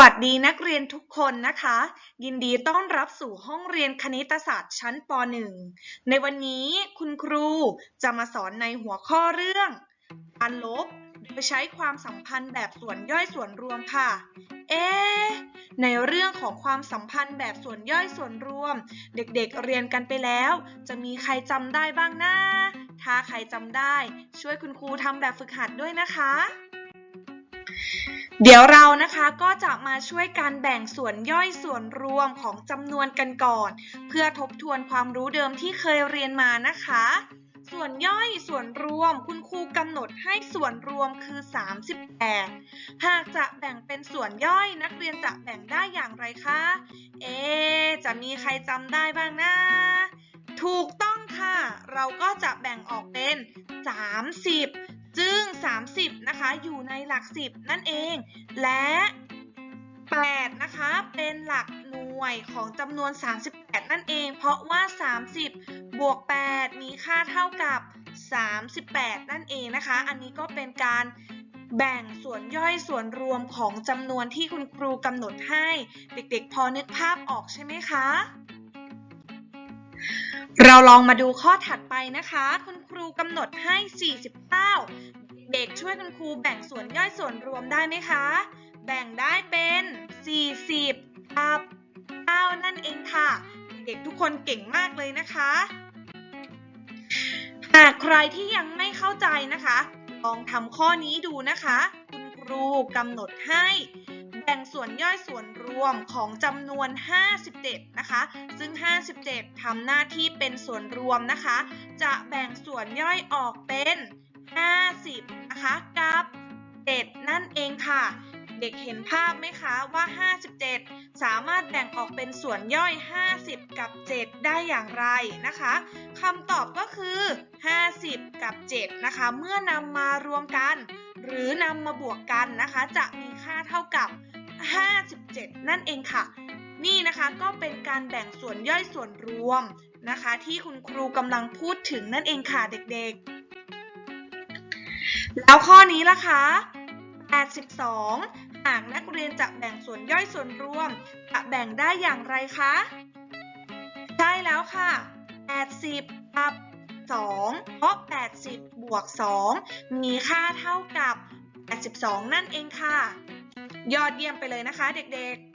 วัสดีนักเรียนทุกคนนะคะ ยินดีต้อนรับสู่ห้องเรียนคณิตศาสตร์ชั้นป .1 ในวันนี้คุณครูจะมาสอนในหัวข้อเรื่องการลบโดยใช้ความสัมพันธ์แบบส่วนย่อยส่วนรวมค่ะ เอ๊ในเรื่องของความสัมพันธ์แบบส่วนย่อยส่วนรวม เด็กๆเเรียนกันไปแล้ว จะมีใครจำได้บ้างนะถ้าใครจำได้ ช่วยคุณครูทำแบบฝึกหัดด้วยนะคะ เดี๋ยวเรานะคะก็จะมาช่วยการแบ่งส่วนย่อยส่วนรวมของจำนวนกันก่อน เพื่อทบทวนความรู้เดิมที่เคยเรียนมานะคะ ส่วนย่อยส่วนรวมคุณครูกำหนดให้ส่วนรวมคือ 38 หากจะแบ่งเป็นส่วนย่อยนักเรียนจะแบ่งได้อย่างไรคะ เอ จะมีใครจำได้บ้างนะ ถูกต้องค่ะ เราก็จะแบ่งออกเป็น 30 30 นะคะ อยู่ในหลัก 10 นั่นเอง และ 8 นะคะ เป็นหลักหน่วยของจำนวน 38 นั่นเอง เพราะว่า 30 บวก 8 มีค่าเท่ากับ 38 นั่นเองนะคะ อันนี้ก็เป็นการแบ่งส่วนย่อยส่วนรวมของจำนวนที่คุณครูกำหนดให้ เด็กๆ พอนึกภาพออกใช่ไหมคะ เราลองมาดูข้อถัดไปนะคะ คุณครูกำหนดให้ 49เด็ก ช่วยคุณครูแบ่งส่วนย่อยส่วนรวมได้ไหมคะ แบ่งได้เป็น 40กับ9นั่นเองค่ะ เด็กทุกคนเก่งมากเลยนะคะ หากใครที่ยังไม่เข้าใจนะคะ ลองทำข้อนี้ดูนะคะ คุณครูกำหนดให้แบ่งส่วนย่อยส่วนรวมของจำนวน 57 นะคะ ซึ่ง 57 ทำหน้าที่เป็นส่วนรวมนะคะ จะแบ่งส่วนย่อยออกเป็น 50 นะคะกับ7นั่นเองค่ะ เด็กเห็นภาพไหมคะว่า 57 สามารถแบ่งออกเป็นส่วนย่อย 50 กับ 7 ได้อย่างไรนะคะคำตอบก็คือ 50 กับ 7 นะคะ เมื่อนำมารวมกัน หรือนำมาบวกกันนะคะ จะมีค่าเท่ากับ 57 นั่นเองค่ะ นี่นะคะก็เป็นการแบ่งส่วนย่อยส่วนรวมนะคะ ที่คุณครูกำลังพูดถึงนั่นเองค่ะเด็กๆ แล้วข้อนี้ล่ะคะ 82 หากนักเรียนจะแบ่งส่วนย่อยส่วนรวม จะแบ่งได้อย่างไรคะ ใช่แล้วค่ะ 80กับ2 เพราะ 80 บวก 2 มีค่าเท่ากับ 82 นั่นเองค่ะ ยอดเยี่ยมไปเลยนะคะเด็กๆ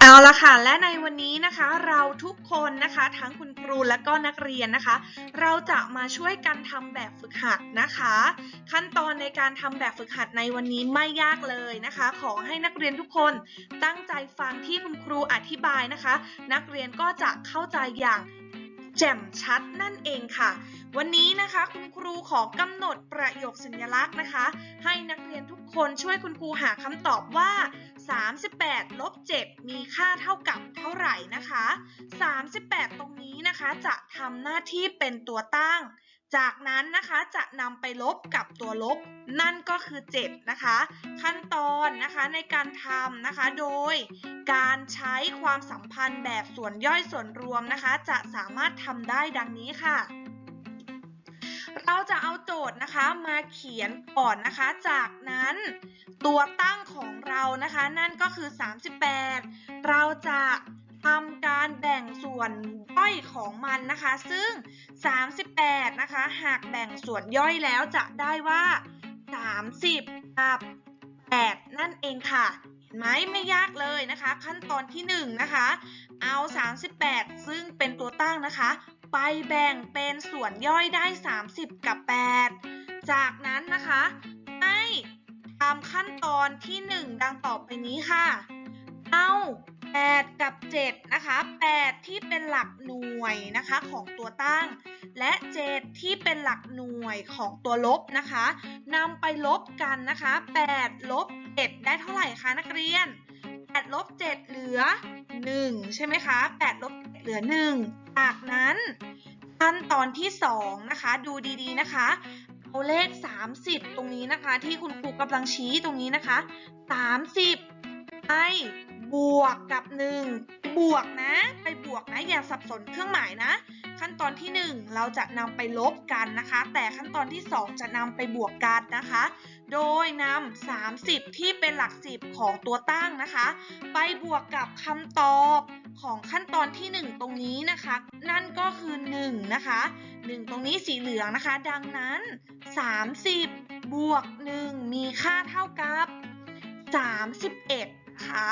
เอาละค่ะ และในวันนี้นะคะ เราทุกคนนะคะ ทั้งคุณครูและก็นักเรียนนะคะ เราจะมาช่วยกันทำแบบฝึกหัดนะคะ ขั้นตอนในการทำแบบฝึกหัดในวันนี้ไม่ยากเลยนะคะ ขอให้นักเรียนทุกคนตั้งใจฟังที่คุณครูอธิบายนะคะ นักเรียนก็จะเข้าใจอย่าง แจ่มชัดนั่นเองค่ะ วันนี้นะคะคุณครูขอกำหนดประโยคสัญลักษณ์นะคะ ให้นักเรียนทุกคนช่วยคุณครูหาคำตอบว่า 38ลบ7มีค่าเท่ากับเท่าไหร่นะคะ 38 ตรงนี้นะคะจะทำหน้าที่เป็นตัวตั้ง จากนั้นนะคะจะนำไปลบกับตัวลบ นั่นก็คือ7นะคะ ขั้นตอนนะคะในการทำนะคะ โดยการใช้ความสัมพันธ์แบบส่วนย่อยส่วนรวมนะคะ จะสามารถทำได้ดังนี้ค่ะ เราจะเอาโจทย์นะคะมาเขียนก่อนนะคะ จากนั้นตัวตั้งของเรานะคะ นั่นก็คือ 38 เราจะ ทำการแบ่งส่วนย่อยของมันนะคะ ซึ่ง 38 นะคะ หากแบ่งส่วนย่อยแล้วจะได้ว่า 30กับ8นั่นเองค่ะเห็นไหมไม่ยากเลยนะคะ ขั้นตอนที่1นะคะเอา 38 ซึ่งเป็นตัวตั้งนะคะ ไปแบ่งเป็นส่วนย่อยได้ 30 กับ 8 จากนั้นนะคะให้ทำขั้นตอนที่ 1 ดังต่อไปนี้ค่ะ เอา 8 กับ 7 นะคะ 8 ที่เป็นหลักหน่วยนะคะของตัวตั้ง และ 7 ที่เป็นหลักหน่วยของตัวลบนะคะนำไปลบกันนะคะ 8 ลบ 7 ได้เท่าไหร่คะนักเรียน 8 ลบ 7 เหลือ 1 ใช่ไหมคะ 8 ลบเหลือ 1 จากนั้นขั้นตอนที่ 2 นะคะ ดูดีๆนะคะเอาเลข 30 ตรงนี้นะคะ ที่คุณครูกำลังชี้ตรงนี้นะคะ 30ไป บวกกับ 1 บวกนะ ไปบวกนะอย่าสับสนเครื่องหมายนะ ขั้นตอนที่ 1 เราจะนำไปลบกันนะคะ แต่ขั้นตอนที่ 2 จะนำไปบวกกันนะคะ โดยนำ30 ที่เป็นหลักสิบของตัวตั้งนะคะ ไปบวกกับคำตอบของขั้นตอนที่ 1 ตรงนี้นะคะ นั่นก็คือ 1 นะคะ 1 ตรงนี้สีเหลืองนะคะ ดังนั้น 30 บวก 1 มีค่าเท่ากับ 31นะคะ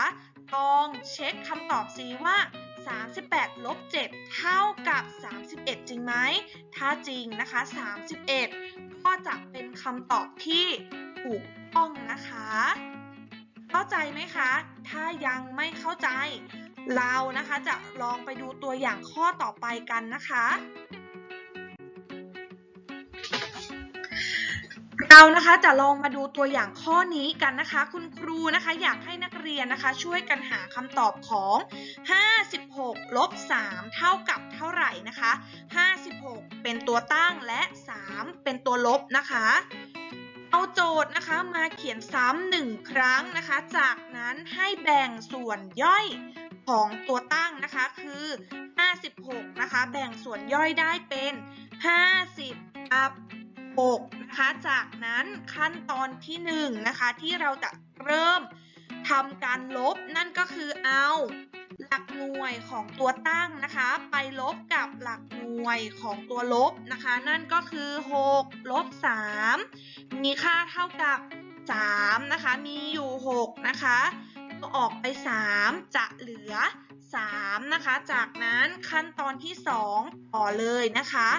ลองเช็คคำตอบซิว่า 38ลบ7เท่ากับ 31 จริงไหม ถ้าจริงนะคะ 31 ก็จะเป็นคำตอบที่ถูกต้องนะคะ เข้าใจไหมคะ ถ้ายังไม่เข้าใจ เรานะคะจะลองไปดูตัวอย่างข้อต่อไปกันนะคะเรานะคะจะลองมาดูตัวอย่างข้อนี้กันนะคะ คุณครูนะคะ อยากให้น เรียนนะคะ ช่วยกันหาคำตอบของ 56ลบ3เท่ากับเท่าไหร่นะคะ 56 เป็นตัวตั้งและ 3 เป็นตัวลบนะคะเอาโจทย์นะคะมาเขียนซ้ำหนึ่งครั้งนะคะ จากนั้นให้แบ่งส่วนย่อยของตัวตั้งนะคะคือ 56 นะคะ แบ่งส่วนย่อยได้เป็น 50กับ6นะคะ จากนั้นขั้นตอนที่1นะคะที่เราจะเริ่ม ทำการลบนั่นก็คือเอาหลักหน่วยของตัวตั้งนะคะ ไปลบกับหลักหน่วยของตัวลบนะคะ นั่นก็คือ6ลบ3มีค่าเท่ากับ3นะคะ มีอยู่ 6 นะคะก็ออกไป 3 จะเหลือ 3 นะคะ จากนั้นขั้นตอนที่ 2 ต่อเลยนะคะ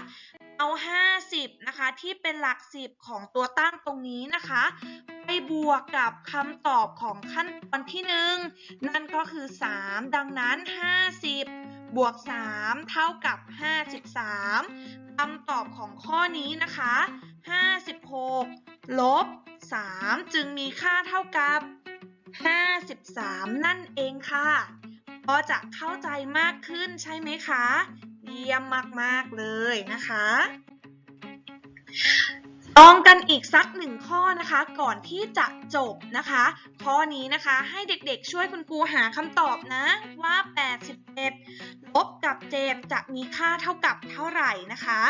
เอา 50 นะคะ ที่เป็นหลัก 10 ของตัวตั้งตรงนี้นะคะ ไปบวกกับคำตอบของขั้นตอนที่ 1 นั่นก็คือ 3 ดังนั้น 50 บวก 3 เท่ากับ 53คำตอบของข้อนี้นะคะ 56 ลบ 3 จึงมีค่าเท่ากับ 53 นั่นเองค่ะพอจะเข้าใจมากขึ้นใช่ไหมคะ ยี่ยมมาก ๆ เลยนะคะลองกันอีกสักหนึ่งข้อนะคะก่อนที่จะจบนะคะ ข้อนี้นะคะให้เด็กๆช่วยคุณครูหาคำตอบนะว่า 81 ลบกับ7จะมีค่าเท่ากับเท่าไหร่นะคะ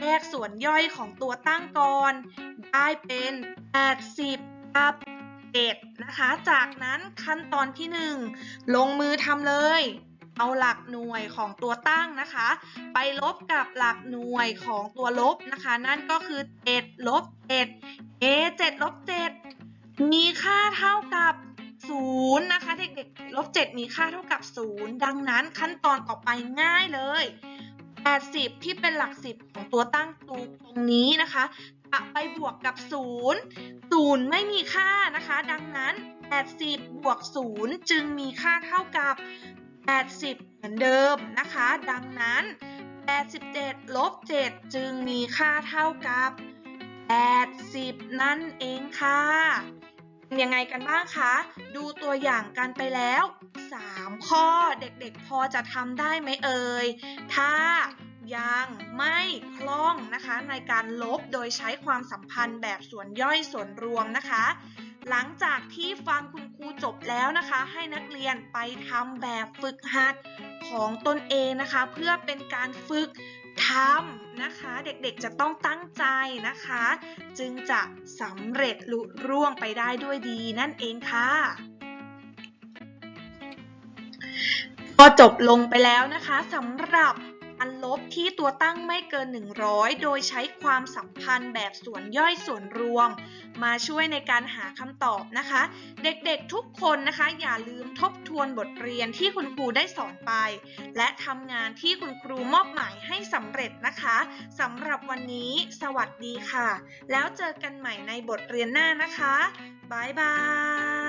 แยกส่วนย่อยของตัวตั้งก่อนได้เป็น 80กับ7นะคะ จากนั้นขั้นตอนที่ 1 ลงมือทำเลย เอาหลักหน่วยของตัวตั้งนะคะ ไปลบกับหลักหน่วยของตัวลบนะคะ นั่นก็คือ7ลบ7เอ7ลบ7มีค่าเท่ากับ0นะคะเด็กๆลบ7มีค่าเท่ากับ 0 ดังนั้นขั้นตอนต่อไปง่ายเลย80 ที่เป็นหลัก10ของตัวตั้งตูตรงนี้นะคะจะไปบวกกับ 0 0 ไม่มีค่านะคะ ดังนั้น 80 บวก 0 จึงมีค่าเท่ากับ 80 เหมือนเดิมนะคะ ดังนั้น 87 ลบ 7 จึงมีค่าเท่ากับ 80 นั่นเองค่ะยังไงกันบ้างคะ ดูตัวอย่างกันไปแล้ว 3 ข้อเด็กๆพอจะทำได้ไหมเอ่ย ถ้ายังไม่คล่องนะคะในการลบโดยใช้ความสัมพันธ์แบบส่วนย่อยส่วนรวมนะคะ หลังจากที่ฟังคุณครูจบแล้วนะคะ ให้นักเรียนไปทำแบบฝึกหัดของตนเองนะคะ เพื่อเป็นการฝึกทำนะคะ เด็กๆจะต้องตั้งใจนะคะ จึงจะสำเร็จลุร่วงไปได้ด้วยดีนั่นเองค่ะก็จบลงไปแล้วนะคะสำหรับ การลบที่ตัวตั้งไม่เกิน 100 โดยใช้ความสัมพันธ์แบบส่วนย่อยส่วนรวม มาช่วยในการหาคำตอบนะคะ เด็กๆทุกคนนะคะ อย่าลืมทบทวนบทเรียนที่คุณครูได้สอนไป และทำงานที่คุณครูมอบหมายให้สำเร็จนะคะสำหรับวันนี้สวัสดีค่ะ แล้วเจอกันใหม่ในบทเรียนหน้านะคะบ๊ายบาย